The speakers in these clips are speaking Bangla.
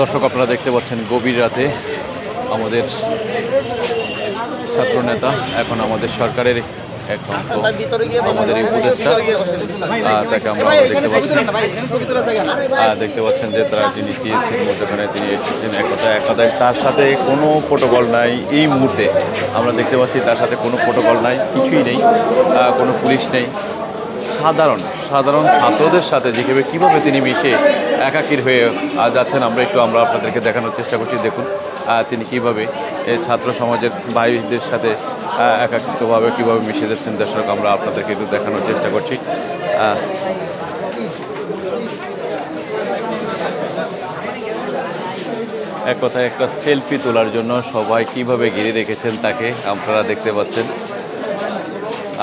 দর্শক, আপনারা দেখতে পাচ্ছেন গভীর রাতে আমাদের ছাত্র নেতা এখন আমাদের সরকারের এক অংশ, আমাদের এই উপদেষ্টা তাকে আমরা দেখতে পাচ্ছি। দেখতে পাচ্ছেন যে তারা যিনি টিএসসির মধ্যখানে তিনি এসেছেন এক কথা এক কথায় তার সাথে কোনো প্রোটোকল নাই এই মুহূর্তে। আমরা দেখতে পাচ্ছি তার সাথে কোনো প্রোটোকল নাই, কিছুই নেই কোনো পুলিশ নেই। সাধারণ সাধারণ ছাত্রদের সাথে যেভাবে কীভাবে তিনি মিশে একাকির হয়ে যাচ্ছেন আমরা একটু আমরা আপনাদেরকে দেখানোর চেষ্টা করছি। দেখুন তিনি কীভাবে ছাত্র সমাজের ভাইদের সাথে আহ, একাকিত্বভাবে কীভাবে মিশে যাচ্ছেন দর্শক আমরা আপনাদেরকে একটু দেখানোর চেষ্টা করছি। এক কথায় একটা সেলফি তোলার জন্য সবাই কীভাবে ঘিরে রেখেছেন তাকে আপনারা দেখতে পাচ্ছেন।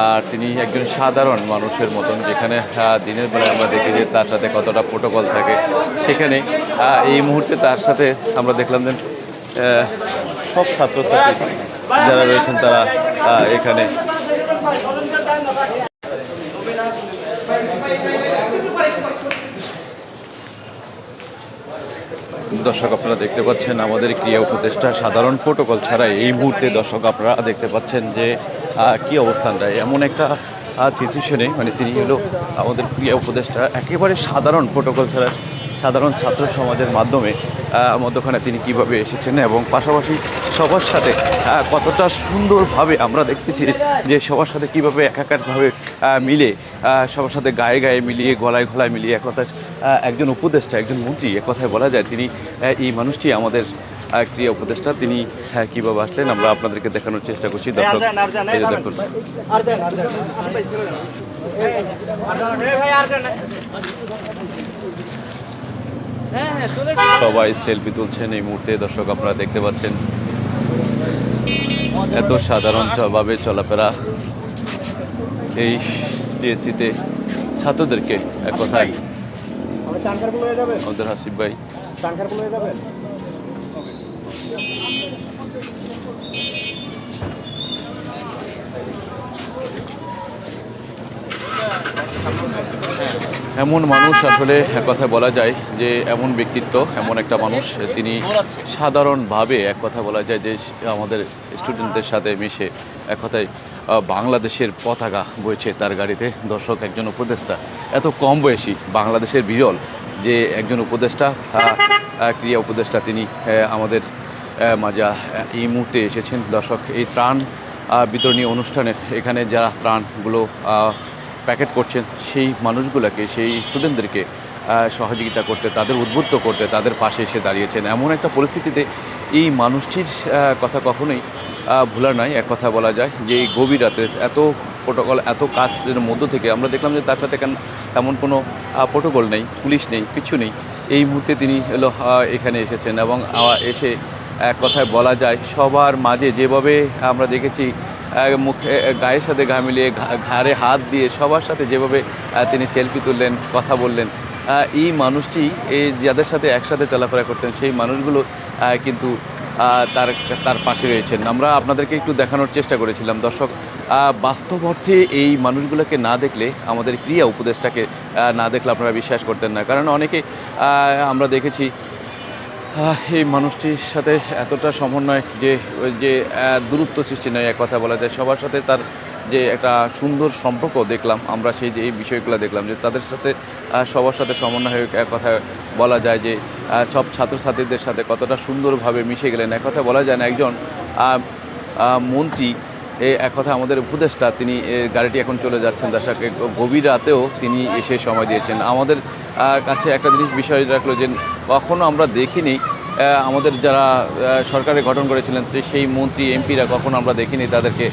আর তিনি একজন সাধারণ মানুষের মতন, যেখানে দিনের বেলায় আমরা দেখি যে তার সাথে কতটা প্রোটোকল থাকে। সেখানে এই মুহূর্তে তার সাথে আমরা দেখলাম যে সব ছাত্রছাত্রী যারা রয়েছেন তারা এখানে। দর্শক, আপনারা দেখতে পাচ্ছেন আমাদের ক্রিয়া উপদেষ্টা সাধারণ প্রোটোকল ছাড়াই এই মুহূর্তে দর্শক, আপনারা দেখতে পাচ্ছেন যে কি অবস্থানটা? এমন একটা সিচুয়েশনে মানে তিনি হলো আমাদের ক্রিয়া উপদেষ্টা, একেবারে সাধারণ প্রোটোকল ছাড়া সাধারণ ছাত্র সমাজের মাধ্যমে মধ্যখানে তিনি কীভাবে এসেছেন এবং পাশাপাশি সবার সাথে কতটা সুন্দরভাবে আমরা দেখতেছি যে সবার সাথে কীভাবে একাকারভাবে মিলে সবার সাথে গায়ে গায়ে মিলিয়ে, গলায় গলায় মিলিয়ে এক কথায় একজন উপদেষ্টা, একজন মন্ত্রী কথায় বলা যায় তিনি এই মানুষটি আমাদের ক্রিয়া উপদেষ্টা তিনি হ্যাঁ, কীভাবে আসলেন আমরা আপনাদেরকে দেখানোর চেষ্টা করছি। দর্শক এই দেখুন। সবাই সেলফি তুলছেন এই মুহূর্তে দর্শক আপনারা দেখতে পাচ্ছেন। এত সাধারণ ভাবে চলাফেরা এই টিএসসিতে ছাত্রদেরকে এক কথায়। আমাদের হাসিফ ভাই। এমন মানুষ আসলে এক কথায় বলা যায় যে এমন ব্যক্তিত্ব, এমন একটা মানুষ, তিনি সাধারণভাবে এক কথা বলা যায় যে আমাদের স্টুডেন্টদের সাথে মিশে এক কথায় বাংলাদেশের পতাকা বইছে তার গাড়িতে। দর্শক, একজন উপদেষ্টা, এত কম বয়সী বাংলাদেশের বিরল যে একজন উপদেষ্টা ক্রিয়া উপদেষ্টা তিনি আমাদের আহ, এই মুহূর্তে এসেছেন দর্শক এই ত্রাণ বিতরণী অনুষ্ঠানের। এখানে যারা ত্রাণগুলো প্যাকেট করছেন সেই মানুষগুলোকে সেই স্টুডেন্টদেরকে সহযোগিতা করতে তাদের উদ্বুদ্ধ করতে তাদের পাশে এসে দাঁড়িয়েছেন। এমন একটা পরিস্থিতিতে এই মানুষটির কথা কখনোই ভোলা নয়। এক কথা বলা যায় যে এই গভীর রাতে এত প্রোটোকল এত কাজের মধ্য থেকে আমরা দেখলাম যে তার সাথে কেন তেমন কোনো প্রোটোকল নেই পুলিশ নেই কিছু নেই। এই মুহূর্তে তিনি এলো এখানে এসেছেন এবং এসে এক কথায় বলা যায়, সবার মাঝে যেভাবে আমরা দেখেছি মুখে গায়ের সাথে ঘা মিলিয়ে ঘাড়ে হাত দিয়ে সবার সাথে যেভাবে তিনি সেলফি তুললেন, কথা বললেন এই মানুষটি, এই যাদের সাথে একসাথে চলাফেরা করতেন, সেই মানুষগুলো কিন্তু তার তার পাশে রয়েছেন। আমরা আপনাদেরকে একটু দেখানোর চেষ্টা করেছিলাম। দর্শক বাস্তব অর্থে এই মানুষগুলোকে না দেখলে, আমাদের ক্রিয়া উপদেশটাকে না দেখলে আপনারা বিশ্বাস করতেন না। কারণ অনেকে আমরা দেখেছি এই মানুষটির সাথে এতটা সমন্বয় যে ওই যে দূরত্ব সৃষ্টি নয় এক কথা বলা যায়। সবার সাথে তার যে একটা সুন্দর সম্পর্ক দেখলাম আমরা সেই যে এই বিষয়গুলো দেখলাম যে তাদের সাথে সবার সাথে সমন্বয় হয়ে এক কথা বলা যায় যে সব ছাত্রছাত্রীদের সাথে কতটা সুন্দরভাবে মিশে গেলেন। এক কথা বলা যায় না একজন মন্ত্রী এক কথা আমাদের উপদেষ্টা তিনি গাড়িটি এখন চলে যাচ্ছেন। দর্শক এ, গভীর রাতেও তিনি এসে সময় দিয়েছেন। আমাদের কাছে একটা জিনিস বিষয় রাখল যে কখনো আমরা দেখিনি আমাদের যারা সরকারে গঠন করেছিলেন সেই মন্ত্রী, এমপিরা কখনো আমরা দেখিনি তাদেরকে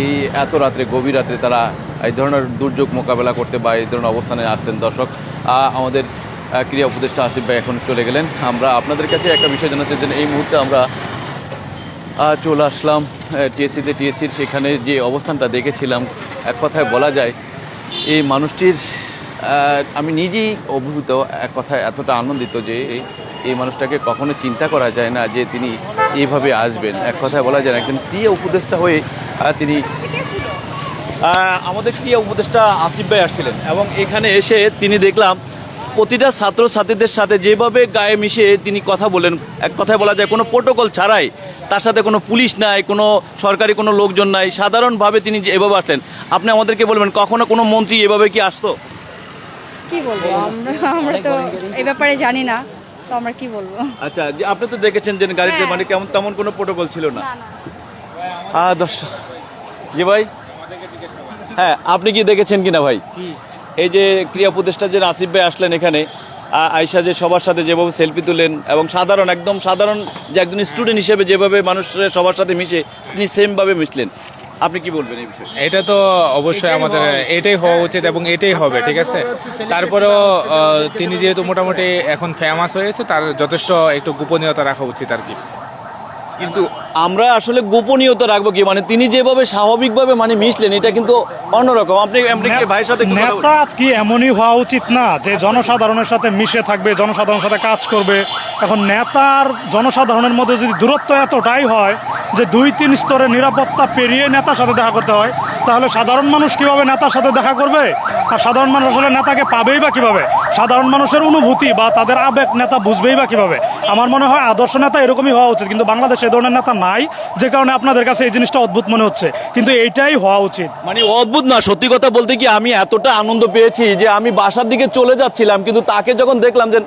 এই এত রাত্রে, গভীর রাত্রে তারা এই ধরনের দুর্যোগ মোকাবেলা করতে বা এই ধরনের অবস্থানে আসতেন। দর্শক আমাদের ক্রীড়া উপদেষ্টা আসিফ ভাই এখন চলে গেলেন। আমরা আপনাদের কাছে একটা বিষয় জানাতে চাই এই মুহূর্তে আমরা চলে আসলাম টিএসসিতে। টিএসসির সেখানে যে অবস্থানটা দেখেছিলাম, এক কথায় বলা যায়, এই মানুষটির আমি নিজেই অভিভূত, এক কথায় এতটা আনন্দিত যে এই- মানুষটাকে কখনো চিন্তা করা যায় না যে তিনি এইভাবে আসবেন। এক কথায় বলা যায় না, একজন প্রিয় উপদেষ্টা হয়ে তিনি আমাদের ক্রিয়া উপদেষ্টা আসিফ ভাই আসছিলেন এবং এখানে এসে তিনি দেখলাম প্রতিটা ছাত্রছাত্রীদের সাথে যেভাবে গায়ে মিশে তিনি কথা বলেন, এক কথায় বলা যায় কোনো প্রোটোকল ছাড়াই তার সাথে কোনো পুলিশ নাই, কোনো সরকারি কোনো লোকজন নাই, সাধারণভাবে তিনি এভাবে আসলেন। আপনি আমাদেরকে বলবেন, কখনো কোনো মন্ত্রী এভাবে কি আসতো? কি বলব? আমরা আমরা তো এই ব্যাপারে জানি না তো আমরা কি বলব? আচ্ছা যে আপনি তো দেখেছেন যে গাড়িতে হ্যাঁ। মানে কেমন তেমন কোনো প্রোটোকল ছিল না। না না। আহ দর্শক। জি ভাই। হ্যাঁ আপনি কি দেখেছেন কিনা ভাই? এই যে ক্রিয়া উপদেষ্টা যে আসিফ ভাই আসলেন এখানে আ- আয়শা যে সবার সাথে যেভাবে সেলফি তুলেন এবং সাধারণ একদম সাধারণ যে একজন স্টুডেন্ট হিসেবে যেভাবে মানুষের সবার সাথে মিশে তিনি সেমভাবে মিশলেন। আপনি কি বলবেন এই বিষয়ে? এটা তো অবশ্যই আমাদের এটাই হওয়া উচিত এবং এটাই হবে ঠিক আছে? তারপরেও তিনি যেহেতু মোটামুটি এখন ফেমাস হয়েছে তার যথেষ্ট একটু গোপনীয়তা রাখা উচিত আর কি। কিন্তু আমরা আসলে গোপনীয়তা রাখব কি? মানে তিনি যেভাবে স্বাভাবিকভাবে মানে মিশলেন এটা কিন্তু অন্যরকম। আপনি ভাইয়ের সাথে? নেতা কি এমনই হওয়া উচিত না যে জনসাধারণের সাথে মিশে থাকবে জনসাধারণের সাথে কাজ করবে। এখন নেতার জনসাধারণের মধ্যে যদি দূরত্ব এতটাই হয় যে দুই তিন স্তরে নিরাপত্তা পেরিয়ে নেতার সাথে দেখা করতে হয় তাহলে সাধারণ মানুষ কীভাবে নেতার সাথে দেখা করবে? আর সাধারণ মানুষ আসলে নেতাকে পাবেই বা কীভাবে? সাধারণ মানুষের অনুভূতি বা তাদের আবেগ নেতা বুঝবেই বা কীভাবে? আমার মনে হয় আদর্শ নেতা এরকমই হওয়া উচিত কিন্তু বাংলাদেশে এ ধরনের নেতা নাই যে কারণে আপনাদের কাছে এই জিনিসটা অদ্ভুত মনে হচ্ছে। কিন্তু এইটাই হওয়া উচিত। মানে অদ্ভুত না সত্যি কথা বলতে কি আমি এতটা আনন্দ পেয়েছি যে আমি বাসার দিকে চলে যাচ্ছিলাম কিন্তু তাকে যখন দেখলাম যে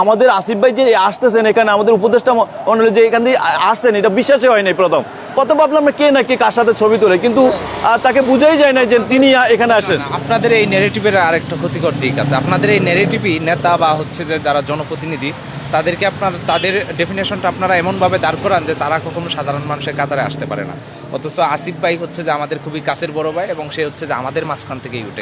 আমাদের আসিফ ভাই যে আসতেছেন এখানে আমাদের উপদেষ্টা মন্ডলী যে এখান দিয়ে আসছেন এটা বিশ্বাসই হয়নি প্রথম। কত ভাবলাম কে না কে কার সাথে ছবি তোলে কিন্তু তাকে বুঝাই যায় না যে তিনি এখানে আসেন। আপনাদের এই নেগেটিভের আরেকটা ক্ষতিকর দিক আছে। আপনাদের এই নেগেটিভই নেতা বা হচ্ছে যে যারা জনপ্রতিনিধি তাদেরকে আপনার তাদের ডেফিনেশনটা আপনারা এমনভাবে দাঁড় করান যে তারা কখনো সাধারণ মানুষের কাতারে আসতে পারে না। অথচ আসিফ ভাই হচ্ছে যে আমাদের খুবই কাছের বড় ভাই এবং সে হচ্ছে যে আমাদের মাঝখান থেকেই উঠে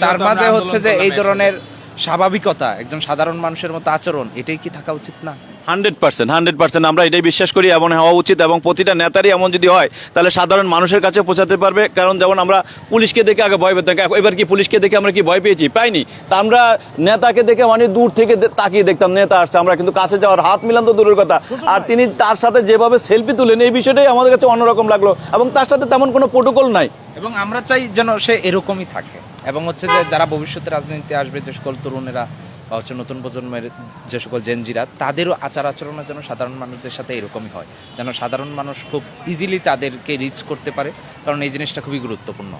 তার মাঝে হচ্ছে যে এই ধরনের স্বাভাবিকতা একজন সাধারণ মানুষের মতো আচরণ এটাই কি থাকা উচিত না? হান্ড্রেড পার্সেন্ট হান্ড্রেড পার্সেন্ট আমরা এটাই বিশ্বাস করি এমন হওয়া উচিত এবং প্রতিটা নেতারই এমন যদি হয় তাহলে সাধারণ মানুষের কাছে পৌঁছাতে পারবে। কারণ যেমন আমরা পুলিশকে দেখে আগে ভয় পেতাম এবার কি পুলিশকে দেখে আমরা কি ভয় পেয়েছি? পাইনি। তা আমরা নেতাকে দেখে মানে দূর থেকে তাকিয়ে দেখতাম নেতা আসছে আমরা কিন্তু কাছে যাওয়ার হাত মিলান তো দূরের কথা। আর তিনি তার সাথে যেভাবে সেলফি তুলেন এই বিষয়টাই আমাদের কাছে অন্যরকম লাগল। এবং তার সাথে তেমন কোনো প্রোটোকল নাই। এবং আমরা চাই যেন সে এরকমই থাকে। এবং হচ্ছে যে যারা ভবিষ্যতে রাজনীতিতে আসবে যে সকল তরুণেরা বা হচ্ছে নতুন প্রজন্মের যে সকল জেনজিরা তাদেরও আচার আচরণের যেন সাধারণ মানুষদের সাথে এরকমই হয়। যেন সাধারণ মানুষ খুব ইজিলি তাদেরকে রিচ করতে পারে কারণ এই জিনিসটা খুবই গুরুত্বপূর্ণ।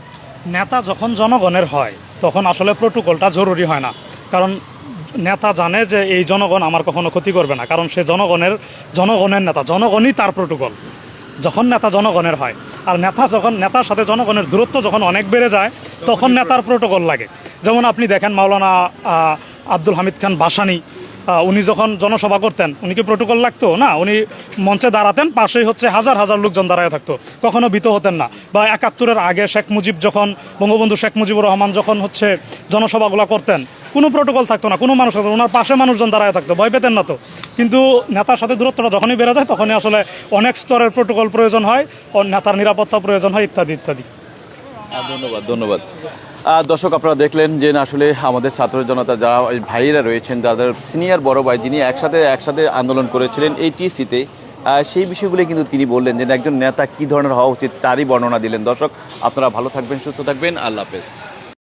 নেতা যখন জনগণের হয় তখন আসলে প্রোটোকলটা জরুরি হয় না। কারণ নেতা জানে যে এই জনগণ আমার কখনো ক্ষতি করবে না কারণ সে জনগণের জনগণের নেতা জনগণই তার প্রোটোকল যখন নেতা জনগণের হয় আর নেতা যখন নেতার সাথে জনগণের দূরত্ব যখন অনেক বেড়ে যায় তখন নেতার প্রোটোকল লাগে। যেমন আপনি দেখেন মাওলানা আব্দুল হামিদ খান বাসানি উনি যখন জনসভা করতেন, উনি কি প্রোটোকল লাগতো? না, উনি মঞ্চে দাঁড়াতেন, পাশেই হচ্ছে হাজার হাজার লোকজন দাঁড়ায় থাকতো। কখনো ভীত হতেন না। বা একাত্তরের আগে শেখ মুজিব যখন, বঙ্গবন্ধু শেখ মুজিবুর রহমান যখন হচ্ছে জনসভাগুলো করতেন, কোনো প্রোটোকল থাকতো না, কোনো মানুষ থাকতো ওনার পাশে মানুষজন দাঁড়ায় থাকতো, ভয় পেতেন না তো। কিন্তু নেতার সাথে দূরত্বটা যখনই বেড়ে যায়, তখনই আসলে অনেক স্তরের প্রোটোকল প্রয়োজন হয় নেতার নিরাপত্তা প্রয়োজন হয়, ইত্যাদি ইত্যাদি। ধন্যবাদ ধন্যবাদ। আহ, দর্শক আপনারা দেখলেন যে আসলে আমাদের ছাত্র জনতা যারা ভাইয়েরা রয়েছেন যাদের সিনিয়র বড় ভাই যিনি একসাথে একসাথে আন্দোলন করেছিলেন এই টিসিতে সেই বিষয়গুলি কিন্তু তিনি বললেন যে একজন নেতা কি ধরনের হওয়া উচিত তারই বর্ণনা দিলেন। দর্শক আপনারা ভালো থাকবেন সুস্থ থাকবেন। আল্লাহ হাফেজ।